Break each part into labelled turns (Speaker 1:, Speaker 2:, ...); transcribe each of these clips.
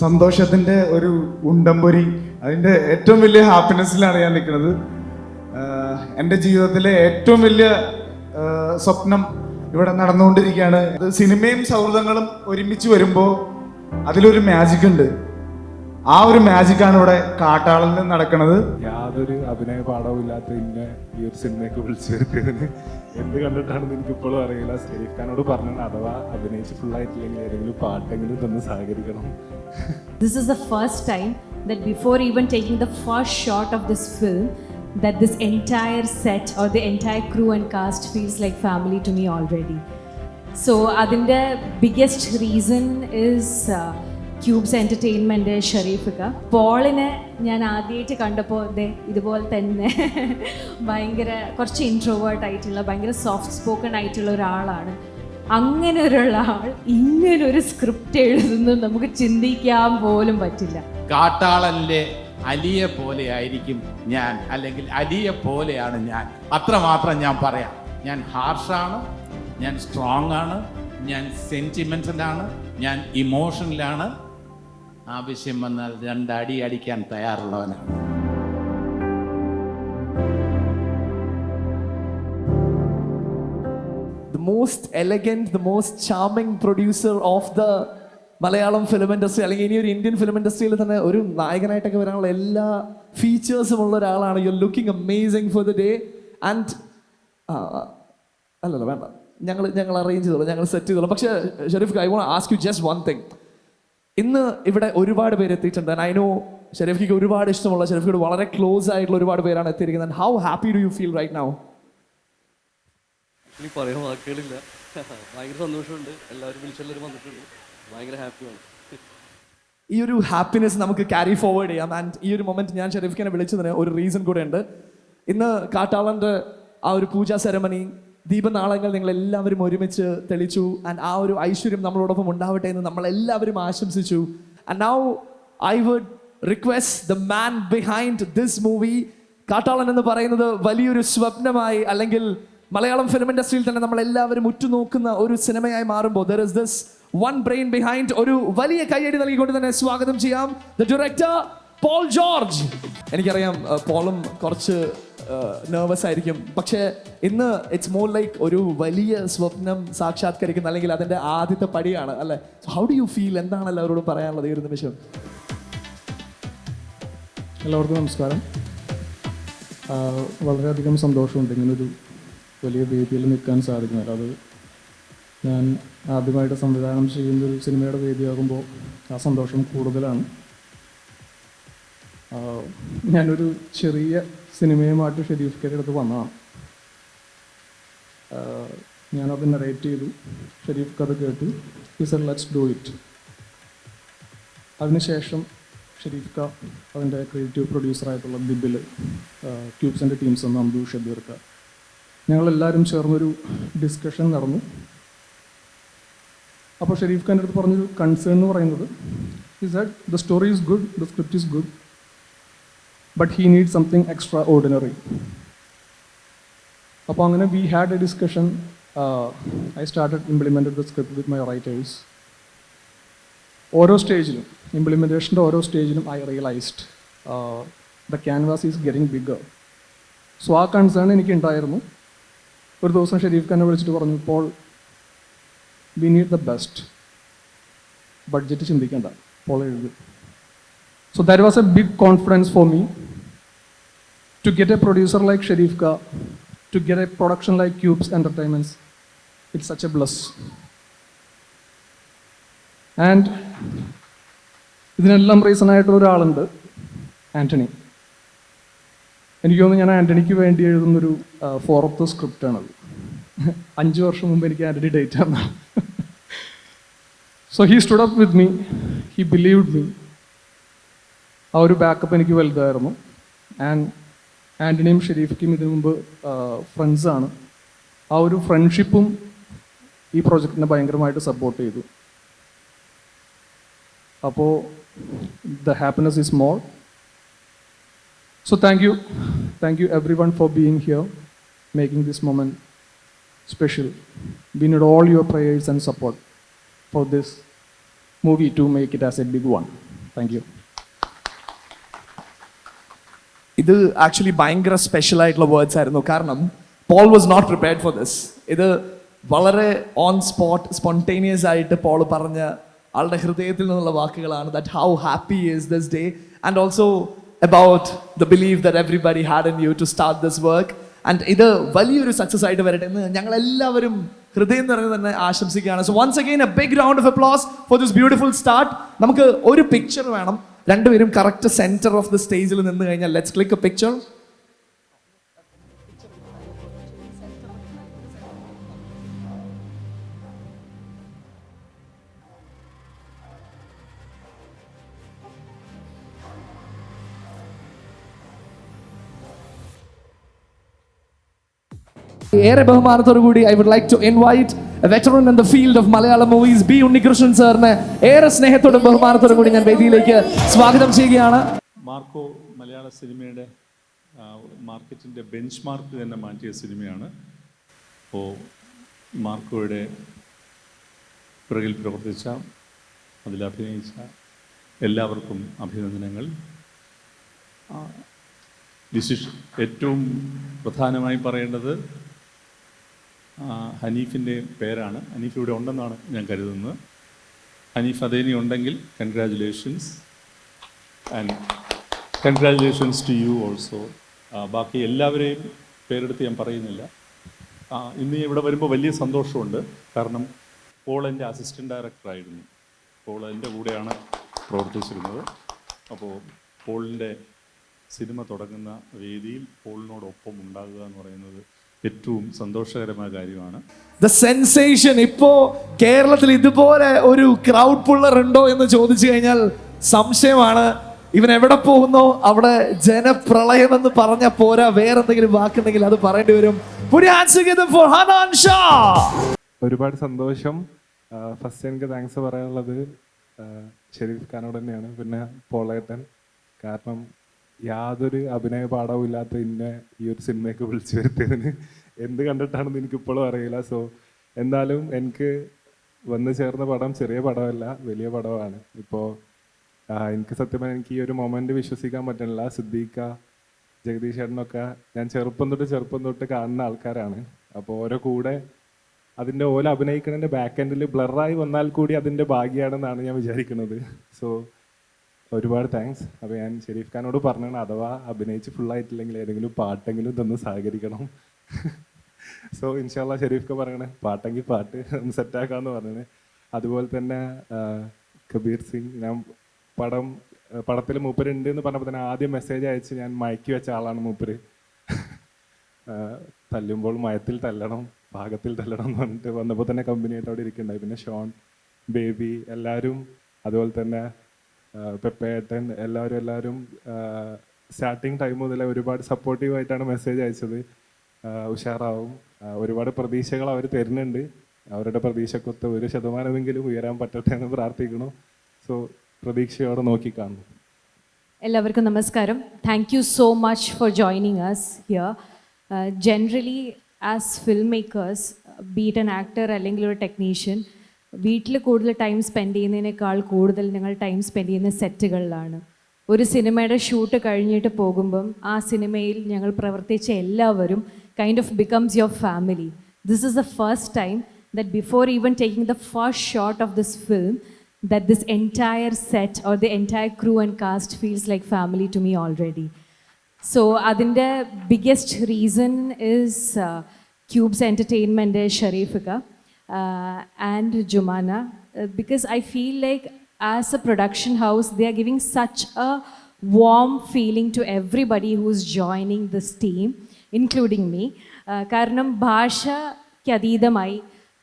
Speaker 1: സന്തോഷത്തിന്റെ ഒരു ഉണ്ടംപൊരി അതിന്റെ ഏറ്റവും വലിയ ഹാപ്പിനെസ്സിലാണ് ഞാൻ നിൽക്കുന്നത്. എന്റെ ജീവിതത്തിലെ ഏറ്റവും വലിയ സ്വപ്നം ഇവിടെ നടന്നുകൊണ്ടിരിക്കുകയാണ്. അത് സിനിമയും സൗഹൃദങ്ങളും ഒരുമിച്ച് വരുമ്പോൾ അതിലൊരു മാജിക് ഉണ്ട്. ആ ഒരു മാജിക് ആണ് ഇവിടെ കാട്ടാളിൽ നിന്ന് നടക്കുന്നത്.
Speaker 2: യാതൊരു അഭിനയ പാഠവും ഇല്ലാത്ത ഇന്നെ ഈ ഒരു സിനിമയ്ക്ക് വിളിച്ചു വരുത്തിയതിന്. എന്ത് കണ്ടിട്ടാണെന്ന് എനിക്ക് ഇപ്പോഴും അറിയില്ല. ഷെരീഫ് ഖാനോട് അഥവാ അഭിനയിച്ച് ഫുള്ളായിട്ടില്ലെങ്കിൽ ഏതെങ്കിലും പാട്ടെങ്കിലും തന്ന് സഹകരിക്കണം.
Speaker 3: This is the first time that before even taking the first shot of this film, that this entire set or the entire crew and cast feels like family to me already. So അതിന്റെ biggest reason is Cubes entertainment ഷെറീഫിക്ക പോളിനെ ഞാൻ ആദ്യമായിട്ട് കണ്ടപ്പോൾ അതെ ഇതുപോലെ തന്നെ ഭയങ്കര കുറച്ച് ഇൻട്രോവേർട്ട് ആയിട്ടുള്ള ഭയങ്കര സോഫ്റ്റ് സ്പോക്കൺ ആയിട്ടുള്ള ഒരാളാണ് അങ്ങനെ ഒരാൾ ഇങ്ങനെ ഒരു സ്ക്രിപ്റ്റ് എഴുതുന്നു നമുക്ക് ചിന്തിക്കാൻ പോലും പറ്റില്ല.
Speaker 4: കാട്ടാളനിലെ അലിയെ പോലെ ആയിരിക്കും ഞാൻ അല്ലെങ്കിൽ അലിയെ പോലെയാണ് ഞാൻ. അത്രമാത്രം ഞാൻ പറയാം. ഞാൻ ഹാർഷാണ് ഞാൻ സ്ട്രോങ് ആണ് ഞാൻ സെന്റിമെന്റലാണ് ഞാൻ ഇമോഷണലാണ് ആവശ്യം വന്നാൽ രണ്ടടി അടിക്കാൻ തയ്യാറുള്ളവനാണ്.
Speaker 5: The most elegant the most charming producer of the Malayalam film industry അല്ലെങ്കിൽ ഇനി ഒരു ഇന്ത്യൻ ഫിലിം ഇൻഡസ്ട്രിയിൽ തന്നെ ഒരു നായകനായിട്ടൊക്കെ വരാനുള്ള എല്ലാ ഫീച്ചേഴ്സും ഉള്ള ഒരാളാണ്. You looking amazing for the day and അല്ലല്ല വേണ്ട. ഞങ്ങൾ ഞങ്ങൾ അറേഞ്ച് ചെയ്തോളൂ. ഞങ്ങൾ സെറ്റ് ചെയ്തോളൂ. പക്ഷേ Sharif I want ask you just one thing ഇന്ന് ഇവിടെ ഒരുപാട് പേര് എത്തിയിട്ടുണ്ട്. ഐ നോ ഷെരീഫിക്ക് ഒരുപാട് ഇഷ്ടമുള്ള ഷെരീഫിയോട് വളരെ ക്ലോസ് ആയിട്ടുള്ള ഒരുപാട് പേരാണ് എത്തിയിരിക്കുന്നത്. How happy do you feel right now
Speaker 6: ഇനി പറയാൻ വാക്കുകളില്ല. ഭയങ്കര സന്തോഷമുണ്ട്. എല്ലാവരും വിളിച്ചെല്ലാവരും വന്നിട്ടുണ്ട്. ഭയങ്കര ഹാപ്പിയാണ്.
Speaker 5: ഈ ഒരു ഹാപ്പിനെസ് നമുക്ക് ക്യാരി ഫോർവേഡ് ചെയ്യാം. ആൻഡ് ഈ ഒരു മൊമെന്റ് ഞാൻ ഷെരീഫിനെ വിളിച്ചതിന് ഒരു റീസൺ കൂടെ ഉണ്ട് ഇന്ന് കാട്ടാളന്റെ ആ ഒരു പൂജാ സെറമണി ദീപനാളങ്ങൾ നിങ്ങൾ എല്ലാവരും ഒരുമിച്ച് തെളിച്ചു. ആൻഡ് ആ ഒരു ഐശ്വര്യം നമ്മളോടൊപ്പം ഉണ്ടാവട്ടെ എന്ന് നമ്മൾ എല്ലാവരും ആശംസിച്ചു. And now I would request the man behind this movie Kattalan എന്ന് പറയുന്നത് വലിയൊരു സ്വപ്നമായി അല്ലെങ്കിൽ മലയാളം ഫിലിം ഇൻഡസ്ട്രിയിൽ തന്നെ നമ്മൾ എല്ലാവരും ഉറ്റുനോക്കുന്ന ഒരു സിനിമയായി മാറുമ്പോൾ there is this one brain behind ഒരു വലിയ കൈയടി നൽകിക്കൊണ്ട് തന്നെ സ്വാഗതം ചെയ്യാം. ദ ഡയറക്ടർ പോൾ ജോർജ് എനിക്കറിയാം പോളും കുറച്ച് നെർവസ് ആയിരിക്കും. പക്ഷേ ഇന്ന് ഇറ്റ്സ് മോർ ലൈക്ക് ഒരു വലിയ സ്വപ്നം സാക്ഷാത്കരിക്കുന്ന അല്ലെങ്കിൽ അതിന്റെ ആദ്യത്തെ പടിയാണ് അല്ലേ? ഹൗ ഡു യു ഫീൽ എന്താണ് എല്ലാവരോടും പറയാനുള്ളത് ഈ ഒരു നിമിഷം?
Speaker 7: എല്ലാവർക്കും നമസ്കാരം. വളരെയധികം സന്തോഷമുണ്ട് ഇങ്ങനൊരു വലിയ വേദിയിൽ നിൽക്കാൻ സാധിക്കുന്നത്. അത് ഞാൻ ആദ്യമായിട്ട് സംവിധാനം ചെയ്യുന്ന ഒരു സിനിമയുടെ വേദിയാകുമ്പോൾ ആ സന്തോഷം കൂടുതലാണ്. ഞാനൊരു ചെറിയ സിനിമയുമായിട്ട് ഷെരീഫ് കയുടെ അടുത്ത് വന്നതാണ് ഞാനത് നറേറ്റ് ചെയ്തു ഷെരീഫ് കഥ കേട്ടു is a let's do it അതിനുശേഷം ഷെരീഫ് ക അതിന്റെ ക്രിയേറ്റീവ് പ്രൊഡ്യൂസറായിട്ടുള്ള ബിബിൽ ക്യൂബ്സിന്റെ ടീംസ് നന്ദു ഷബീർക്ക ഞങ്ങളെല്ലാവരും ചേർന്നൊരു ഡിസ്കഷൻ നടന്നു. അപ്പോൾ ഷെരീഫ് ഖാന്റെ അടുത്ത് പറഞ്ഞൊരു കൺസേൺ എന്ന് പറയുന്നത് is that the story is good the script is good but he need something extraordinary അപ്പോൾ അങ്ങനെ we had a discussion I started implemented the script with my writers ഓരോ സ്റ്റേജിലും ഇംപ്ലിമെന്റേഷന്റെ ഓരോ സ്റ്റേജിലും I realised the canvas is getting bigger so ആ concern എനിക്ക് ഉണ്ടായിരുന്നു ഒരു ദിവസം ഷെരീഫ് ഖാനെ വിളിച്ചിട്ട് പറഞ്ഞു ഇപ്പോൾ we need the best budget ചിന്തിക്കേണ്ട. പോൾ എഴുതി. So that was a big confidence for me to get a producer like Sharif Khan to get a production like Cubes entertainments it's such a bless and ഇതിനെല്ലാം reason ആയിട്ടുള്ള ഒരാളുണ്ട് ആന്റണി എനിക്ക് തോന്നുന്നു ഞാൻ ആന്റണിക്ക് വേണ്ടി എഴുതുന്നൊരു ഫോറത്ത് സ്ക്രിപ്റ്റാണത് അഞ്ച് വർഷം മുമ്പ് എനിക്ക് ആന്റണി ഡേറ്റ് ആണ് so he stood up with me he believed me ആ ഒരു ബാക്കപ്പ് എനിക്ക് വലുതായിരുന്നു. ആൻഡ് ആന്റണിയും ഷെരീഫിക്കും ഇതിനു മുമ്പ് ഫ്രണ്ട്സാണ് ആ ഒരു ഫ്രണ്ട്ഷിപ്പും ഈ പ്രോജക്റ്റിനെ ഭയങ്കരമായിട്ട് സപ്പോർട്ട് ചെയ്തു. അപ്പോൾ the happiness is more so thank you thank you everyone for being here making this moment special. We need all your prayers and support for this movie to make it as a big one. Thank you.
Speaker 5: ഇത് actually ഭയങ്കര special ആയിട്ടുള്ള words ആയിരുന്നു കാരണം Paul was not prepared for this ഇത് വളരെ on spot spontaneous ആയിട്ട് Paul പറഞ്ഞ ആളുടെ ഹൃദയത്തിൽ നിന്നുള്ള വാക്കുകളാണ് that how happy is this day and also about the believe that everybody had in you to start this work and ഇത് വലിയൊരു സക്സസ് ആയിട്ട് വരട്ടെ എന്ന് ഞങ്ങൾ എല്ലാവരും ഹൃദയം നിറഞ്ഞ് തന്നെ ആശംസിക്കുകയാണ്. So once again a big round of applause for this beautiful start നമുക്ക് ഒരു പിക്ചർ വേണം. രണ്ടുപേരും കറക്റ്റ് സെന്റർ ഓഫ് ദ സ്റ്റേജിൽ നിന്ന് കഴിഞ്ഞാൽ ലെറ്റ്സ് ക്ലിക്ക് എ പിക്ചർ ഏറെ ബഹുമാനത്തോടു കൂടി I would like to invite veteran in the field of Malayalam movies B Unnikrishnan സാറിന് ഏറെ സ്നേഹത്തോടും ബഹുമാനത്തോടും കൂടി ഞാൻ വേദിയിലേക്ക് സ്വാഗതം ചെയ്യുകയാണ്.
Speaker 8: മാർക്കോ മലയാള സിനിമയുടെ മാർക്കറ്റിന്റെ ബെഞ്ച് മാർക്ക് തന്നെ മാറ്റിയ സിനിമയാണ്. അപ്പോൾ മാർക്കോയുടെ പിറകിൽ പ്രവർത്തിച്ച അതിൽ അഭിനയിച്ച എല്ലാവർക്കും അഭിനന്ദനങ്ങൾ. വിശിഷ് ഏറ്റവും പ്രധാനമായി പറയേണ്ടത് ഹനീഫിന്റെ പേരാണ്. ഹനീഫ് ഇവിടെ ഉണ്ടെന്നാണ് ഞാൻ കരുതുന്നത്. ഹനീഫ് അതേനി ഉണ്ടെങ്കിൽ congratulations and congratulations to you also ബാക്കി എല്ലാവരെയും പേരെടുത്ത് ഞാൻ പറയുന്നില്ല. ഇന്ന് ഇവിടെ വരുമ്പോൾ വലിയ സന്തോഷമുണ്ട്. കാരണം പോൾ എന്റെ അസിസ്റ്റന്റ് ഡയറക്ടറായിരുന്നു പോൾ എന്റെ കൂടെയാണ് പ്രവർത്തിച്ചിരുന്നത്. അപ്പോൾ പോളിന്റെ സിനിമ തുടങ്ങുന്ന വേദിയിൽ പോളിനോടൊപ്പം ഉണ്ടാകുക എന്ന് പറയുന്നത് ഏറ്റവും സന്തോഷകരമായ കാര്യമാണ്.
Speaker 5: ദ സെൻസേഷൻ ഇപ്പോ കേരളത്തിൽ ഇതുപോലെ ഒരു ക്രൗഡ് പുള്ളർ ഉണ്ടോ എന്ന് ചോദിച്ചു കഴിഞ്ഞാൽ സംശയമാണ്. ഇവൻ എവിടെ പോകുന്നോ? അവിടെ ജനപ്രളയം എന്ന് പറഞ്ഞ പോരാ. വേറെന്തെങ്കിലും വാക്കുണ്ടെങ്കിൽ അത് പറയേണ്ടി വരും.
Speaker 2: ഒരുപാട് സന്തോഷം. ഫസ്റ്റ് എനിക്ക് താങ്ക്സ് പറയാനുള്ളത് ഷെരീഫ് ഖാനോട് തന്നെയാണ്. പിന്നെ പോളേട്ടൻ. കാരണം യാതൊരു അഭിനയ പാഠവും ഇല്ലാത്ത ഇന്നെ ഈ ഒരു സിനിമയ്ക്ക് വിളിച്ചു വരുത്തിയതിന്. എന്ത് കണ്ടിട്ടാണെന്ന് എനിക്ക് ഇപ്പോഴും അറിയില്ല. സോ എന്തായാലും എനിക്ക് വന്നു ചേർന്ന പടം ചെറിയ പടമല്ല വലിയ പടമാണ്. ഇപ്പോൾ എനിക്ക് സത്യം പറഞ്ഞാൽ എനിക്ക് ഈ ഒരു മൊമെന്റ് വിശ്വസിക്കാൻ പറ്റണില്ല സിദ്ദീഖ ജഗദീഷ് ചേട്ടനൊക്കെ ഞാൻ ചെറുപ്പം തൊട്ട് ചെറുപ്പം തൊട്ട് കാണുന്ന ആൾക്കാരാണ്. അപ്പോൾ ഓരോ കൂടെ അതിന്റെ ഓല അഭിനയിക്കുന്നതിന്റെ ബാക്ക് എൻഡിൽ ബ്ലറായി വന്നാൽ കൂടി അതിന്റെ ഭാഗ്യമാണെന്നാണ് ഞാൻ വിചാരിക്കുന്നത്. സോ ഒരുപാട് താങ്ക്സ് അപ്പോൾ ഞാൻ ഷെരീഫ് ഖാനോട് പറഞ്ഞാണ് അഥവാ അഭിനയിച്ച് ഫുള്ളായിട്ടില്ലെങ്കിൽ ഏതെങ്കിലും പാട്ടെങ്കിലും തന്ന് സഹകരിക്കണം. സോ ഇൻഷാല്ല ഷെരീഫ് ഖാൻ പറയണേ പാട്ടെങ്കിൽ പാട്ട് ഒന്ന് സെറ്റാക്കാമെന്ന് പറഞ്ഞത് അതുപോലെ തന്നെ കബീർ സിംഗ് ഞാൻ പടം പടത്തിൽ മൂപ്പരുണ്ട് എന്ന് പറഞ്ഞപ്പോൾ തന്നെ ആദ്യം മെസ്സേജ് അയച്ച് ഞാൻ മയക്കി വെച്ച ആളാണ് മൂപ്പര്. തല്ലുമ്പോൾ മയത്തിൽ തല്ലണം പാകത്തിൽ തല്ലണം എന്ന് പറഞ്ഞിട്ട് വന്നപ്പോൾ തന്നെ കമ്പനിയായിട്ട് അവിടെ ഇരിക്കുന്നുണ്ടായി. പിന്നെ ഷോൺ ബേബി എല്ലാവരും അതുപോലെ തന്നെ പെപ്പേട്ടൻ എല്ലാവരും എല്ലാവരും സ്റ്റാർട്ടിങ് ടൈം മുതലേ ഒരുപാട് സപ്പോർട്ടീവ് ആയിട്ടാണ് മെസ്സേജ് അയച്ചത്. ഉഷാറാവും. ഒരുപാട് പ്രതീക്ഷകൾ അവർ തരുന്നുണ്ട്. അവരുടെ പ്രതീക്ഷക്കൊത്ത് ഒരു ശതമാനമെങ്കിലും ഉയരാൻ പറ്റട്ടെ എന്ന് പ്രാർത്ഥിക്കുന്നു. സോ പ്രതീക്ഷയോടെ നോക്കിക്കാണുന്നു.
Speaker 3: എല്ലാവർക്കും നമസ്കാരം. Thank you so much for joining us here generally as film makers beat an actor അല്ലെങ്കിൽ ഒരു ടെക്നീഷ്യൻ വീട്ടിൽ കൂടുതൽ ടൈം സ്പെൻഡ് ചെയ്യുന്നതിനേക്കാൾ കൂടുതൽ ഞങ്ങൾ ടൈം സ്പെൻഡ് ചെയ്യുന്ന സെറ്റുകളിലാണ് ഒരു സിനിമയുടെ ഷൂട്ട് കഴിഞ്ഞിട്ട് പോകുമ്പം ആ സിനിമയിൽ ഞങ്ങൾ പ്രവർത്തിച്ച എല്ലാവരും kind of becomes your family this is the first time that before even taking the first shot of this film that this entire set or the entire crew and cast feels like family to me already. So, അതിന്റെ biggest reason is Cubes entertainment ഷരീഫിക and Jumana because I feel like as a production house they are giving such a warm feeling to everybody who's joining this team, including me. Uh, കാരണം ഭാഷയ്ക്ക് അതീതമായി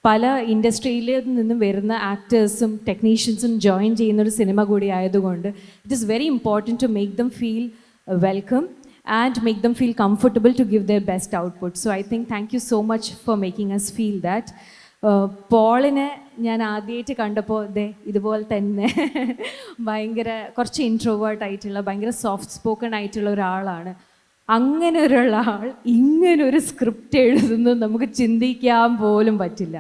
Speaker 3: പല ഇൻഡസ്ട്രിയിൽ നിന്നും വരുന്ന ആക്ടേഴ്സും ടെക്നീഷ്യൻസും join ചെയ്യുന്ന ഒരു സിനിമ കൂടി ആയതുകൊണ്ട് it is very important to make them feel welcome and make them feel comfortable to give their best output so I think thank you so much for making us feel that പോളിനെ ഞാൻ ആദ്യമായിട്ട് കണ്ടപ്പോൾ ദേ ഇതുപോലെ തന്നെ ഭയങ്കര കുറച്ച് introvert ആയിട്ടുള്ള ഭയങ്കര soft spoken ആയിട്ടുള്ള ഒരാളാണ്. അങ്ങനെ ഒരാൾ ഇങ്ങനെ ഒരു സ്ക്രിപ്റ്റ് എഴുതുന്നത് നമുക്ക് ചിന്തിക്കാൻ പോലും പറ്റില്ല.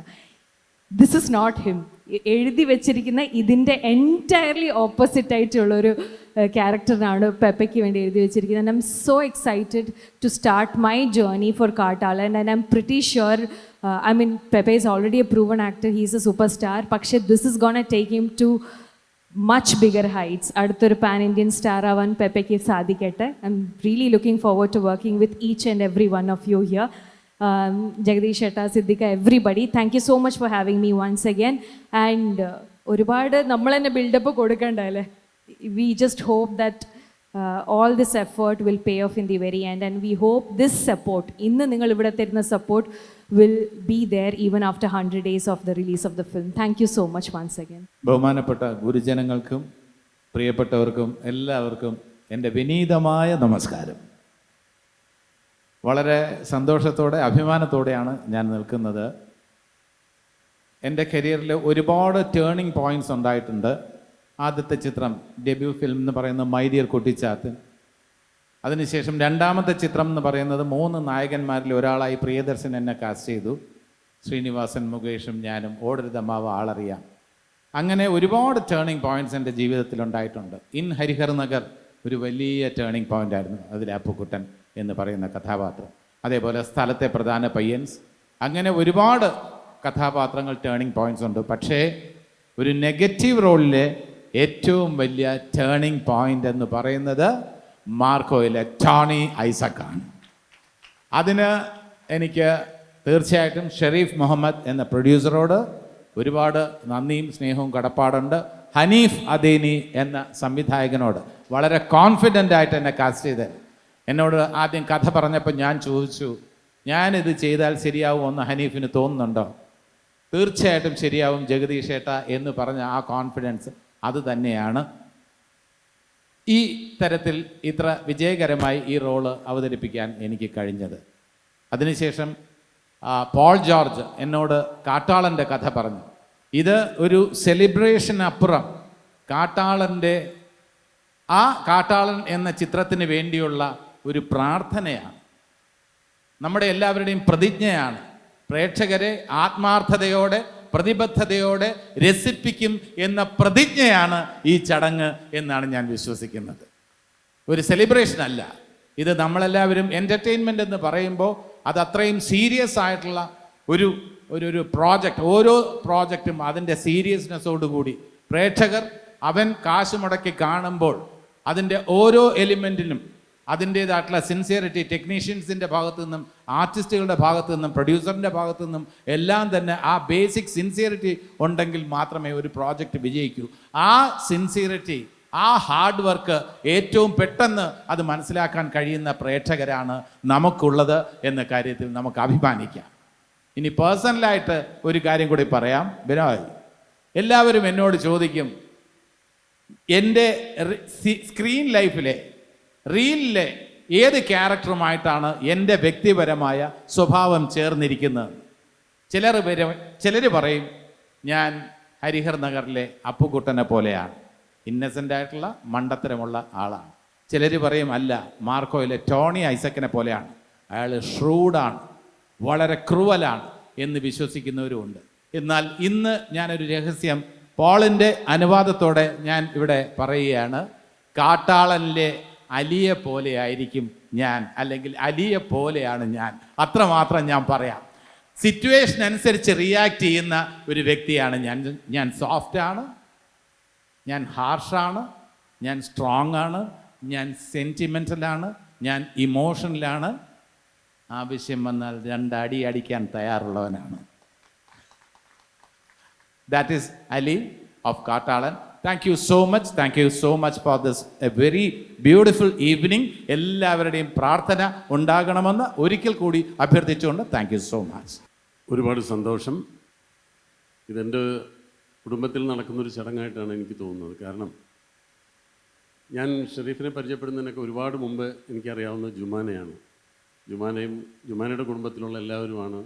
Speaker 3: ദിസ് ഇസ് നോട്ട് ഹിം എഴുതി വെച്ചിരിക്കുന്ന ഇതിന്റെ എന്റയർലി ഓപ്പോസിറ്റ് ആയിട്ടുള്ളൊരു ക്യാരക്ടറിനാണ് പെപ്പയ്ക്ക് വേണ്ടി എഴുതി വെച്ചിരിക്കുന്നത്. I'm so excited to start my journey for Kattalan and I'm pretty sure I mean Pepe is already a proven actor he's a super star പക്ഷേ this is gone take him to much bigger heights അടുത്തൊരു pan Indian star ആവാൻ പെപ്പയ്ക്ക് സാധിക്കട്ടെ I'm really looking forward to working with each and every one of you here Jagadish ഏട്ട Siddique everybody thank you so much for having me once again and ഒരുപാട് നമ്മൾ തന്നെ buildup കൊടുക്കണ്ടല്ലേ we just hope that all this effort will pay off in the very end and we hope this support ഇന്ന് നിങ്ങൾ ഇവിടെ തരുന്ന support will be there even after hundred days of the release of the film thank you so much once again
Speaker 4: ബഹുമാനപ്പെട്ട ഗുരുജനങ്ങൾക്കും പ്രിയപ്പെട്ടവർക്കും എല്ലാവർക്കും എന്റെ വിനീതമായ നമസ്കാരം. വളരെ സന്തോഷത്തോടെ അഭിമാനത്തോടെയാണ് ഞാൻ നിൽക്കുന്നത്. എന്റെ കരിയറിൽ ഒരുപാട് ടേണിംഗ് പോയിന്റ്സ് ഉണ്ടായിട്ടുണ്ട്. ആദ്യത്തെ ചിത്രം ഡെബ്യൂ ഫിലിം എന്ന് പറയുന്ന മൈ ഡിയർ കുട്ടിച്ചാത്തൻ അതിനുശേഷം രണ്ടാമത്തെ ചിത്രം എന്ന് പറയുന്നത് മൂന്ന് നായകന്മാരിൽ ഒരാളായി പ്രിയദർശൻ എന്നെ കാസ്റ്റ് ചെയ്തു. ശ്രീനിവാസൻ മുകേഷും ഞാനും ഓടരുതമാവ് ആളറിയാം. അങ്ങനെ ഒരുപാട് ടേണിംഗ് പോയിന്റ്സ് എന്റെ ജീവിതത്തിൽ ഉണ്ടായിട്ടുണ്ട്. ഇൻ ഹരിഹർ നഗർ ഒരു വലിയ ടേണിംഗ് പോയിന്റ് ആയിരുന്നു അതിൽ അപ്പുക്കുട്ടൻ എന്ന് പറയുന്ന കഥാപാത്രം. അതേപോലെ സ്ഥലത്തെ പ്രധാന പയ്യൻസ്. അങ്ങനെ ഒരുപാട് കഥാപാത്രങ്ങൾ ടേണിംഗ് പോയിന്റ്സ് ഉണ്ട്. പക്ഷേ ഒരു നെഗറ്റീവ് റോളിലെ ഏറ്റവും വലിയ ടേണിംഗ് പോയിന്റ് എന്ന് പറയുന്നത് മാർക്കോയിലെ ടോണി ഐസക്കാണ്. അതിന് എനിക്ക് തീർച്ചയായിട്ടും ഷെരീഫ് മുഹമ്മദ് എന്ന പ്രൊഡ്യൂസറോട് ഒരുപാട് നന്ദിയും സ്നേഹവും കടപ്പാടുണ്ട്. ഹനീഫ് അദീനി എന്ന സംവിധായകനോട് വളരെ കോൺഫിഡന്റ് ആയിട്ട് എന്നെ കാസ്റ്റ് ചെയ്ത് എന്നോട് ആദ്യം കഥ പറഞ്ഞപ്പോൾ ഞാൻ ചോദിച്ചു ഞാനിത് ചെയ്താൽ ശരിയാവുമെന്ന് ഹനീഫിന് തോന്നുന്നുണ്ടോ? തീർച്ചയായിട്ടും ശരിയാവും ജഗദീഷ് ഏട്ട എന്ന് പറഞ്ഞ ആ കോൺഫിഡൻസ് അത് തന്നെയാണ്. ഈ തരത്തിൽ ഇത്ര വിജയകരമായി ഈ റോൾ അവതരിപ്പിക്കാൻ എനിക്ക് കഴിഞ്ഞത്. അതിനുശേഷം പോൾ ജോർജ് എന്നോട് കാട്ടാളന്റെ കഥ പറഞ്ഞു. ഇത് ഒരു സെലിബ്രേഷനപ്പുറം കാട്ടാളന്റെ ആ കാട്ടാളൻ എന്ന ചിത്രത്തിന് വേണ്ടിയുള്ള ഒരു പ്രാർത്ഥനയാണ്. നമ്മുടെ എല്ലാവരുടെയും പ്രതിജ്ഞയാണ്. പ്രേക്ഷകരെ ആത്മാർത്ഥതയോടെ പ്രതിബദ്ധതയോടെ രസിപ്പിക്കും എന്ന പ്രതിജ്ഞയാണ് ഈ ചടങ്ങ് എന്നാണ് ഞാൻ വിശ്വസിക്കുന്നത്. ഒരു സെലിബ്രേഷൻ അല്ല. ഇത് നമ്മളെല്ലാവരും എന്റർടൈൻമെന്റ് എന്ന് പറയുമ്പോൾ അത് അത്രയും സീരിയസ് ആയിട്ടുള്ള ഒരു ഒരു ഒരു പ്രോജക്റ്റ് ഓരോ പ്രോജക്റ്റും അതിന്റെ സീരിയസ്നെസ്സോടുകൂടി പ്രേക്ഷകർ അവൻ കാശ് മുടക്കി കാണുമ്പോൾ അതിന്റെ ഓരോ എലിമെന്റിനും അതിന്റേതായിട്ടുള്ള സിൻസിയറിറ്റി ടെക്നീഷ്യൻസിന്റെ ഭാഗത്തു നിന്നും ആർട്ടിസ്റ്റുകളുടെ ഭാഗത്തു നിന്നും പ്രൊഡ്യൂസറിന്റെ ഭാഗത്തു നിന്നും എല്ലാം തന്നെ ആ ബേസിക് സിൻസിയറിറ്റി ഉണ്ടെങ്കിൽ മാത്രമേ ഒരു പ്രോജക്റ്റ് വിജയിക്കൂ. ആ സിൻസിയറിറ്റി ആ ഹാർഡ് വർക്ക് ഏറ്റവും പെട്ടെന്ന് അത് മനസ്സിലാക്കാൻ കഴിയുന്ന പ്രേക്ഷകരാണ് നമുക്കുള്ളത് എന്ന കാര്യത്തിൽ നമുക്ക് അഭിമാനിക്കാം. ഇനി പേഴ്സണലായിട്ട് ഒരു കാര്യം കൂടി പറയാം. ബിനോയ് എല്ലാവരും എന്നോട് ചോദിക്കും എന്റെ സ്ക്രീൻ ലൈഫിലെ റീലിലെ ഏത് ക്യാരക്ടറുമായിട്ടാണ് എന്റെ വ്യക്തിപരമായ സ്വഭാവം ചേർന്നിരിക്കുന്നത്? ചിലർ പേര് ചിലർ പറയും ഞാൻ ഹരിഹർ നഗറിലെ അപ്പുകുട്ടനെ പോലെയാണ്. ഇന്നസെന്റ് ആയിട്ടുള്ള മണ്ടത്തരമുള്ള ആളാണ്. ചിലർ പറയും അല്ല മാർക്കോയിലെ ടോണി ഐസക്കിനെ പോലെയാണ്. അയാൾ ഷ്രൂഡാണ് വളരെ ക്രൂവലാണ് എന്ന് വിശ്വസിക്കുന്നവരുമുണ്ട്. എന്നാൽ ഇന്ന് ഞാനൊരു രഹസ്യം പോളിന്റെ അനുവാദത്തോടെ ഞാൻ ഇവിടെ പറയുകയാണ്. കാട്ടാളനിലെ അലിയെ പോലെയായിരിക്കും ഞാൻ അല്ലെങ്കിൽ അലിയെ പോലെയാണ് ഞാൻ. അത്രമാത്രം ഞാൻ പറയാം. സിറ്റുവേഷൻ അനുസരിച്ച് റിയാക്ട് ചെയ്യുന്ന ഒരു വ്യക്തിയാണ് ഞാൻ. ഞാൻ സോഫ്റ്റ് ആണ് ഞാൻ ഹാർഷാണ് ഞാൻ സ്ട്രോങ് ആണ് ഞാൻ സെന്റിമെന്റലാണ് ഞാൻ ഇമോഷണലാണ് ആവശ്യം വന്നാൽ രണ്ടടി അടിക്കാൻ തയ്യാറുള്ളവനാണ്. That is Ali of Kattalan thank you so much thank you so much for this a very beautiful evening എല്ലാവരുടെയും പ്രാർത്ഥന ഉണ്ടാകണമെന്ന് ഒരിക്കൽ കൂടി അഭ്യർത്ഥിച്ചുകൊണ്ട് താങ്ക് യു സോ മച്ച്
Speaker 9: ഒരുപാട് സന്തോഷം. ഇതെന്റെ കുടുംബത്തിൽ നടക്കുന്നൊരു ചടങ്ങായിട്ടാണ് എനിക്ക് തോന്നുന്നത്. കാരണം ഞാൻ ഷെരീഫിനെ പരിചയപ്പെടുന്നതിനൊക്കെ ഒരുപാട് മുമ്പ് എനിക്കറിയാവുന്ന ജുമാനയാണ്. ജുമാനയും ജുമാനയുടെ കുടുംബത്തിലുള്ള എല്ലാവരുമാണ്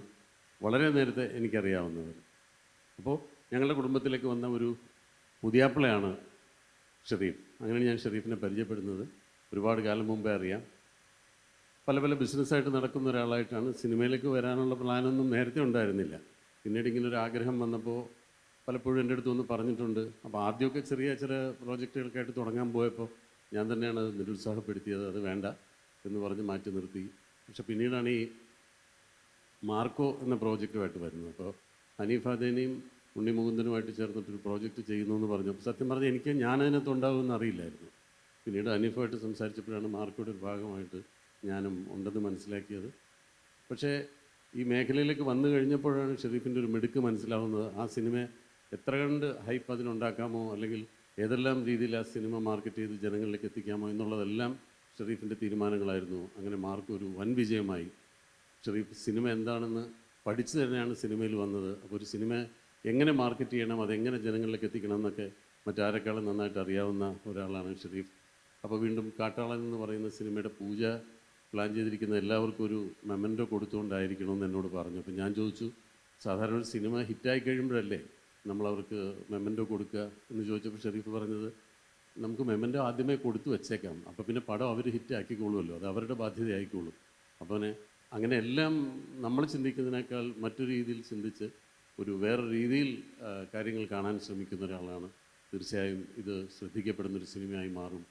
Speaker 9: വളരെ നേരത്തെ എനിക്കറിയാവുന്നവർ അപ്പോൾ ഞങ്ങളുടെ കുടുംബത്തിലേക്ക് വന്ന ഒരു പുതിയാപ്പിളയാണ് ഷെരീഫ്. അങ്ങനെ ഞാൻ ഷെരീഫിനെ പരിചയപ്പെടുന്നത്. ഒരുപാട് കാലം മുമ്പേ അറിയാം. പല പല ബിസിനസ്സായിട്ട് നടക്കുന്ന ഒരാളായിട്ടാണ് സിനിമയിലേക്ക് വരാനുള്ള പ്ലാനൊന്നും നേരത്തെ ഉണ്ടായിരുന്നില്ല. പിന്നീട് ഇങ്ങനെ ഒരു ആഗ്രഹം വന്നപ്പോൾ പലപ്പോഴും എന്റെ അടുത്ത് വന്ന് പറഞ്ഞിട്ടുണ്ട്. അപ്പോൾ ആദ്യമൊക്കെ ചെറിയ ചില പ്രോജക്റ്റുകൾക്കായിട്ട് തുടങ്ങാൻ പോയപ്പോൾ ഞാൻ തന്നെയാണ് അത് നിരുത്സാഹപ്പെടുത്തിയത്. അത് വേണ്ട എന്ന് പറഞ്ഞ് മാറ്റി നിർത്തി. പക്ഷെ പിന്നീടാണ് ഈ മാർക്കോ എന്ന പ്രോജക്റ്റുമായിട്ട് വരുന്നത്. അപ്പോൾ ഹനീഫ് ഉണ്ണി മുകുന്ദനുമായിട്ട് ചേർന്നിട്ടൊരു പ്രോജക്റ്റ് ചെയ്യുന്നു പറഞ്ഞു സത്യം പറഞ്ഞാൽ എനിക്ക് ഞാൻ ഉണ്ടാകുമെന്ന് അറിയില്ലായിരുന്നു. പിന്നീട് ഹനീഫുമായിട്ട് സംസാരിച്ചപ്പോഴാണ് മാർക്കോയുടെ ഒരു ഭാഗമായിട്ട് ഞാനും ഉണ്ടെന്ന് മനസ്സിലാക്കിയത്. പക്ഷേ ഈ മേഖലയിലേക്ക് വന്നു കഴിഞ്ഞപ്പോഴാണ് ഷെരീഫിന്റെ ഒരു മിടുക്ക് മനസ്സിലാവുന്നത്. ആ സിനിമ എത്ര കണ്ട് ഹൈപ്പ് അതിനുണ്ടാക്കാമോ അല്ലെങ്കിൽ ഏതെല്ലാം രീതിയിൽ ആ സിനിമ മാർക്കറ്റ് ചെയ്ത് ജനങ്ങളിലേക്ക് എത്തിക്കാമോ എന്നുള്ളതെല്ലാം ഷെരീഫിന്റെ തീരുമാനങ്ങളായിരുന്നു. അങ്ങനെ മാർക്ക് ഒരു വൻ വിജയമായി. ഷെരീഫ് സിനിമ എന്താണെന്ന് പഠിച്ചു തന്നെയാണ് സിനിമയിൽ വന്നത്. അപ്പോൾ ഒരു സിനിമ എങ്ങനെ മാർക്കറ്റ് ചെയ്യണം? അതെങ്ങനെ ജനങ്ങളിലേക്ക് എത്തിക്കണം എന്നൊക്കെ മറ്റാരെക്കാളും നന്നായിട്ട് അറിയാവുന്ന ഒരാളാണ് ഷെരീഫ്. അപ്പോൾ വീണ്ടും കാട്ടാളൻ എന്ന് പറയുന്ന സിനിമയുടെ പൂജ പ്ലാൻ ചെയ്തിരിക്കുന്ന എല്ലാവർക്കും ഒരു മെമന്റോ കൊടുത്തുകൊണ്ടായിരിക്കണമെന്ന് എന്നോട് പറഞ്ഞു. അപ്പോൾ ഞാൻ ചോദിച്ചു സാധാരണ ഒരു സിനിമ ഹിറ്റായി കഴിയുമ്പോഴല്ലേ നമ്മൾ അവർക്ക് മെമന്റോ കൊടുക്കുക എന്ന് ചോദിച്ചപ്പോൾ ഷെരീഫ് പറഞ്ഞത് നമുക്ക് മെമന്റോ ആദ്യമേ കൊടുത്തു വെച്ചേക്കാം. അപ്പോൾ പിന്നെ പടം അവർ ഹിറ്റ് ആക്കിക്കോളുമല്ലോ അത് അവരുടെ ബാധ്യതയായിക്കോളും. അപ്പോൾ അങ്ങനെ എല്ലാം നമ്മൾ ചിന്തിക്കുന്നതിനേക്കാൾ മറ്റൊരു രീതിയിൽ ചിന്തിച്ച് ഒരു വേറെ രീതിയിൽ കാര്യങ്ങൾ കാണാൻ ശ്രമിക്കുന്ന ഒരാളാണ്. തീർച്ചയായും ഇത് ശ്രദ്ധിക്കപ്പെടുന്നൊരു സിനിമയായി മാറും.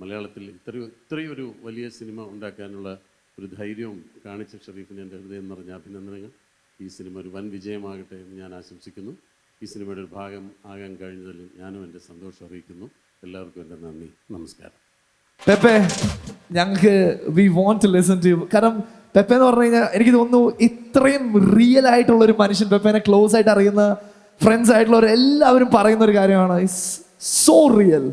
Speaker 9: മലയാളത്തിൽ ഇത്രയും ഇത്രയും ഒരു വലിയ സിനിമ ഉണ്ടാക്കാനുള്ള ഒരു ധൈര്യവും കാണിച്ച ഷെറീഫിന് എന്റെ ഹൃദയം നിറഞ്ഞ അഭിനന്ദനങ്ങൾ. ഈ സിനിമ ഒരു വൻ വിജയമാകട്ടെ എന്ന് ഞാൻ ആശംസിക്കുന്നു. ഈ സിനിമയുടെ ഒരു ഭാഗം ആകാൻ കഴിഞ്ഞതിൽ ഞാനും എന്റെ സന്തോഷം അറിയിക്കുന്നു. എല്ലാവർക്കും എന്റെ നന്ദി. നമസ്കാരം.
Speaker 5: പെപ്പെ ഞങ്ങൾക്ക് we want to listen to കാരണം പെപ്പെ എന്ന് പറഞ്ഞു കഴിഞ്ഞാൽ എനിക്ക് തോന്നുന്നു ഇത്രയും റിയൽ ആയിട്ടുള്ള ഒരു മനുഷ്യൻ പെപ്പേനെ ക്ലോസ് ആയിട്ട് അറിയുന്ന ഫ്രണ്ട്സ് ആയിട്ടുള്ളവർ എല്ലാവരും പറയുന്ന ഒരു കാര്യമാണ്. സോ റിയൽ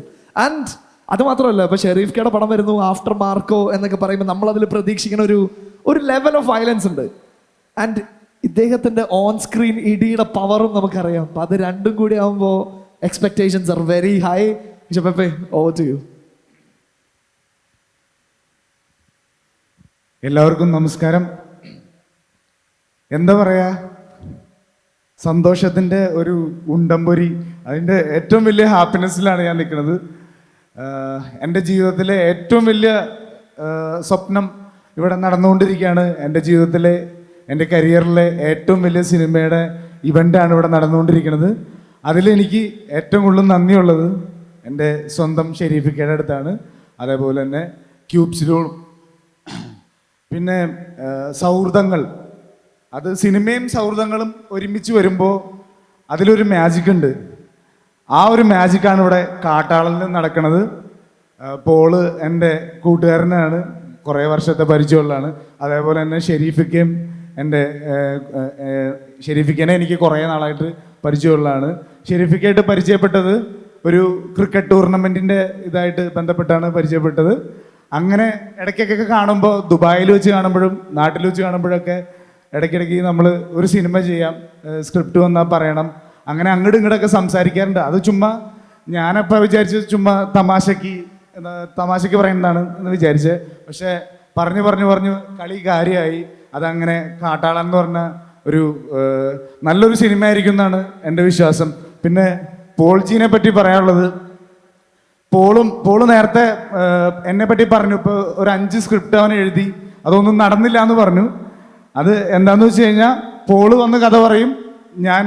Speaker 5: ആൻഡ് അത് മാത്രമല്ല ഇപ്പൊ ഷെരീഫ് കയുടെ പടം വരുന്നു ആഫ്റ്റർ മാർക്കോ എന്നൊക്കെ പറയുമ്പോൾ നമ്മൾ അതിൽ പ്രതീക്ഷിക്കുന്ന ഒരു ഒരു ലെവൽ ഓഫ് വയലൻസ് ഉണ്ട്. ആൻഡ് ഇദ്ദേഹത്തിന്റെ ഓൺ സ്ക്രീൻ ഇടിയുടെ പവറും നമുക്കറിയാം. അപ്പൊ അത് രണ്ടും കൂടി ആകുമ്പോൾ expectations are very high Pepe over to you
Speaker 1: എല്ലാവർക്കും നമസ്കാരം. എന്താ പറയാ? സന്തോഷത്തിന്റെ ഒരു ഉണ്ടംപൊരി അതിന്റെ ഏറ്റവും വലിയ ഹാപ്പിനെസ്സിലാണ് ഞാൻ നിൽക്കുന്നത്. എന്റെ ജീവിതത്തിലെ ഏറ്റവും വലിയ സ്വപ്നം ഇവിടെ നടന്നുകൊണ്ടിരിക്കുകയാണ്. എന്റെ ജീവിതത്തിലെ എന്റെ കരിയറിലെ ഏറ്റവും വലിയ സിനിമയുടെ ഇവന്റാണ് ഇവിടെ നടന്നുകൊണ്ടിരിക്കുന്നത്. അതിലെനിക്ക് ഏറ്റവും കൂടുതൽ നന്ദിയുള്ളത് എന്റെ സ്വന്തം ഷെരീഫിക്കയുടെ അടുത്താണ്. അതേപോലെ തന്നെ ക്യൂബ്സിലോളും പിന്നെ സൗഹൃദങ്ങൾ. അത് സിനിമയും സൗഹൃദങ്ങളും ഒരുമിച്ച് വരുമ്പോൾ അതിലൊരു മാജിക് ഉണ്ട്. ആ ഒരു മാജിക്കാണ് ഇവിടെ കാട്ടാളനിൽ നടക്കുന്നത് പോൾ എന്റെ കൂട്ടുകാരനാണ്. കുറേ വർഷത്തെ പരിചയമുള്ളതാണ്. അതേപോലെ തന്നെ ഷെരീഫിക്കയും എന്റെ ഷെരീഫിക്കനെ എനിക്ക് കുറേ നാളായിട്ട് പരിചയമുള്ളതാണ്. ഷെരീഫിക്കായിട്ട് പരിചയപ്പെട്ടത് ഒരു ക്രിക്കറ്റ് ടൂർണമെന്റിന്റെ ഇതായിട്ട് ബന്ധപ്പെട്ടാണ് പരിചയപ്പെട്ടത്. അങ്ങനെ ഇടയ്ക്കൊക്കെ കാണുമ്പോൾ ദുബായിൽ വെച്ച് കാണുമ്പോഴും നാട്ടിൽ വെച്ച് കാണുമ്പോഴൊക്കെ ഇടയ്ക്കിടയ്ക്ക് നമ്മൾ ഒരു സിനിമ ചെയ്യാം സ്ക്രിപ്റ്റ് വന്നാൽ പറയണം. അങ്ങനെ അങ്ങോട്ടും ഇങ്ങോട്ടൊക്കെ സംസാരിക്കാറുണ്ട്. അത് ചുമ്മാ ഞാനപ്പോൾ വിചാരിച്ചത് ചുമ്മാ തമാശക്ക് തമാശക്ക് പറയുന്നതാണ് എന്ന് വിചാരിച്ചത് പക്ഷേ പറഞ്ഞു പറഞ്ഞു പറഞ്ഞു കളി കാര്യമായി അതങ്ങനെ കാട്ടാളൻ എന്ന് പറഞ്ഞ ഒരു നല്ലൊരു സിനിമ ആയിരിക്കും എന്നാണ് എന്റെ വിശ്വാസം. പിന്നെ പോൾജീനെ പറ്റി പറയാനുള്ളത് പോളും പോൾ നേരത്തെ എന്നെ പറ്റി പറഞ്ഞു. ഇപ്പോൾ ഒരു അഞ്ച് സ്ക്രിപ്റ്റ് അവൻ എഴുതി. അതൊന്നും നടന്നില്ല എന്ന് പറഞ്ഞു. അത് എന്താന്ന് വെച്ച് കഴിഞ്ഞാൽ പോൾ വന്ന് കഥ പറയും. ഞാൻ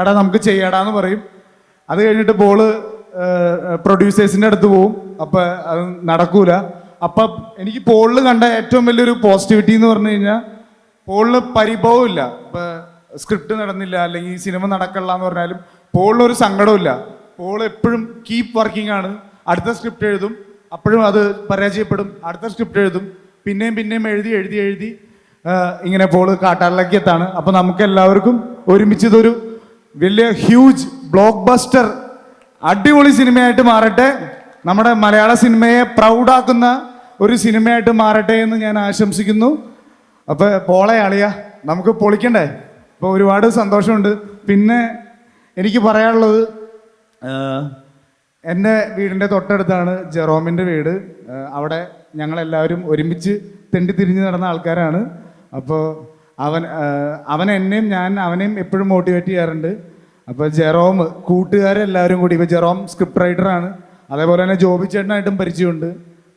Speaker 1: എടാ നമുക്ക് ചെയ്യടാന്ന് പറയും. അത് കഴിഞ്ഞിട്ട് പോൾ പ്രൊഡ്യൂസേഴ്സിന്റെ അടുത്ത് പോവും. അപ്പം അത് നടക്കൂല. അപ്പം എനിക്ക് പോളിൽ കണ്ട ഏറ്റവും വലിയൊരു പോസിറ്റിവിറ്റി എന്ന് പറഞ്ഞു കഴിഞ്ഞാൽ പോളിന് പരിഭവമില്ല ഇപ്പം സ്ക്രിപ്റ്റ് നടന്നില്ല അല്ലെങ്കിൽ സിനിമ നടക്കല്ല എന്ന് പറഞ്ഞാലും പോളിനൊരു സങ്കടമില്ല പോൾ എപ്പോഴും കീപ്പ് വർക്കിംഗ് ആണ്. അടുത്ത സ്ക്രിപ്റ്റ് എഴുതും. അപ്പോഴും അത് പരാജയപ്പെടും. അടുത്ത സ്ക്രിപ്റ്റ് എഴുതും. പിന്നെയും പിന്നെയും എഴുതി എഴുതി എഴുതി ഇങ്ങനെ പോൾ കാട്ടാറിലേക്ക് അപ്പോൾ നമുക്ക് എല്ലാവർക്കും ഒരുമിച്ച് ഇതൊരു വലിയ ഹ്യൂജ് ബ്ലോക്ക് ബസ്റ്റർ അടിപൊളി സിനിമയായിട്ട് മാറട്ടെ. നമ്മുടെ മലയാള സിനിമയെ പ്രൗഡാക്കുന്ന ഒരു സിനിമയായിട്ട് മാറട്ടെ എന്ന് ഞാൻ ആശംസിക്കുന്നു. അപ്പോൾ പോളെ അളിയ നമുക്ക് പൊളിക്കണ്ടേ? അപ്പോൾ ഒരുപാട് സന്തോഷമുണ്ട്. പിന്നെ എനിക്ക് പറയാനുള്ളത് എന്റെ വീടിന്റെ തൊട്ടടുത്താണ് ജെറോമിന്റെ വീട്. അവിടെ ഞങ്ങളെല്ലാവരും ഒരുമിച്ച് തെണ്ടി തിരിഞ്ഞ് നടന്ന ആൾക്കാരാണ്. അപ്പോൾ അവൻ അവൻ എന്നെയും ഞാൻ അവനെയും എപ്പോഴും മോട്ടിവേറ്റ് ചെയ്യാറുണ്ട്. അപ്പോൾ ജെറോം കൂട്ടുകാരെല്ലാവരും കൂടി ഇപ്പോൾ ജെറോം സ്ക്രിപ്റ്റ് റൈറ്ററാണ് അതേപോലെ തന്നെ ജോബി ചേട്ടനായിട്ടും പരിചയമുണ്ട്.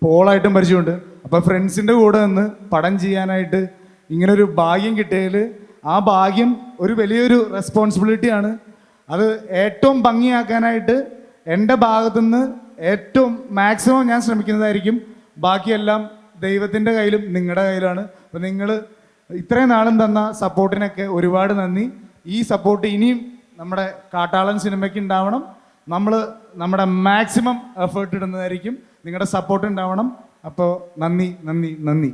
Speaker 1: പോളായിട്ടും പരിചയമുണ്ട്. അപ്പോൾ ഫ്രണ്ട്സിന്റെ കൂടെ നിന്ന് പടം ചെയ്യാനായിട്ട് ഇങ്ങനൊരു ഭാഗ്യം കിട്ടിയതിൽ ആ ഭാഗ്യം ഒരു വലിയൊരു റെസ്പോൺസിബിലിറ്റിയാണ് അത് ഏറ്റവും ഭംഗിയാക്കാനായിട്ട് എന്റെ ഭാഗത്തുനിന്ന് ഏറ്റവും മാക്സിമം ഞാൻ ശ്രമിക്കുന്നതായിരിക്കും. ബാക്കിയെല്ലാം ദൈവത്തിന്റെ കയ്യിലും നിങ്ങളുടെ കയ്യിലാണ്. അപ്പോൾ നിങ്ങൾ ഇത്രയും നാളും തന്ന സപ്പോർട്ടിനൊക്കെ ഒരുപാട് നന്ദി. ഈ സപ്പോർട്ട് ഇനിയും നമ്മുടെ കാട്ടാളൻ സിനിമയ്ക്ക് ഉണ്ടാവണം. നമ്മൾ നമ്മുടെ മാക്സിമം എഫേർട്ട് ഇടുന്നതായിരിക്കും. നിങ്ങളുടെ സപ്പോർട്ട് ഉണ്ടാവണം. അപ്പോൾ നന്ദി നന്ദി നന്ദി.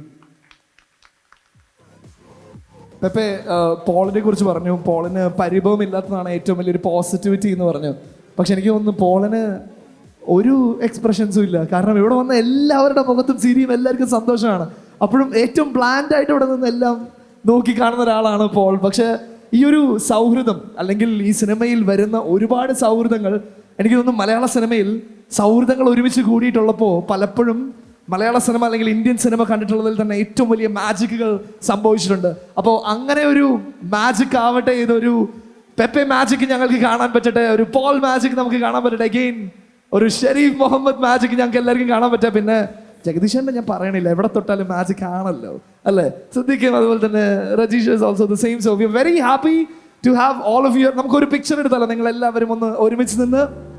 Speaker 5: പെപ്പെ പോളിനെ കുറിച്ച് പറഞ്ഞു. പോളിന് പരിഭവം ഇല്ലാത്തതാണ് ഏറ്റവും വലിയൊരു പോസിറ്റിവിറ്റി എന്ന് പറഞ്ഞു. പക്ഷെ എനിക്ക് തോന്നുന്നു പോളന് ഒരു എക്സ്പ്രഷൻസും ഇല്ല. കാരണം ഇവിടെ വന്ന എല്ലാവരുടെ മുഖത്തും സിരിയും എല്ലാവർക്കും സന്തോഷമാണ്. അപ്പോഴും ഏറ്റവും പ്ലാൻഡ് ആയിട്ട് ഇവിടെ നിന്ന് എല്ലാം നോക്കി കാണുന്ന ഒരാളാണ് പോൾ. പക്ഷെ ഈ ഒരു സൗഹൃദം അല്ലെങ്കിൽ ഈ സിനിമയിൽ വരുന്ന ഒരുപാട് സൗഹൃദങ്ങൾ എനിക്ക് തോന്നുന്നു മലയാള സിനിമയിൽ സൗഹൃദങ്ങൾ ഒരുമിച്ച് കൂടിയിട്ടുള്ളപ്പോൾ പലപ്പോഴും മലയാള സിനിമ അല്ലെങ്കിൽ ഇന്ത്യൻ സിനിമ കണ്ടിട്ടുള്ളതിൽ തന്നെ ഏറ്റവും വലിയ മാജിക്കുകൾ സംഭവിച്ചിട്ടുണ്ട്. അപ്പോൾ അങ്ങനെ ഒരു മാജിക് ആവട്ടെ ഇതൊരു പെപ്പെ മാജിക് ഞങ്ങൾക്ക് കാണാൻ പറ്റട്ടെ. ഒരു പോൾ മാജിക് നമുക്ക് കാണാൻ പറ്റട്ടെ. അഗെയിൻ ഒരു ഷെരീഫ് മുഹമ്മദ് മാജിക് ഞങ്ങൾക്ക് എല്ലാവർക്കും കാണാൻ പറ്റാ. പിന്നെ ജഗദീഷന്റെ ഞാൻ പറയണില്ല. എവിടെ തൊട്ടാലും മാജിക് ആണല്ലോ. അല്ലേ? ശ്രദ്ധിക്കും അതുപോലെ തന്നെ is also the same so we very happy to have all of your നമുക്ക് ഒരു പിക്ചർ എടുത്താലോ? നിങ്ങൾ എല്ലാവരും ഒന്ന് ഒരുമിച്ച് നിന്ന്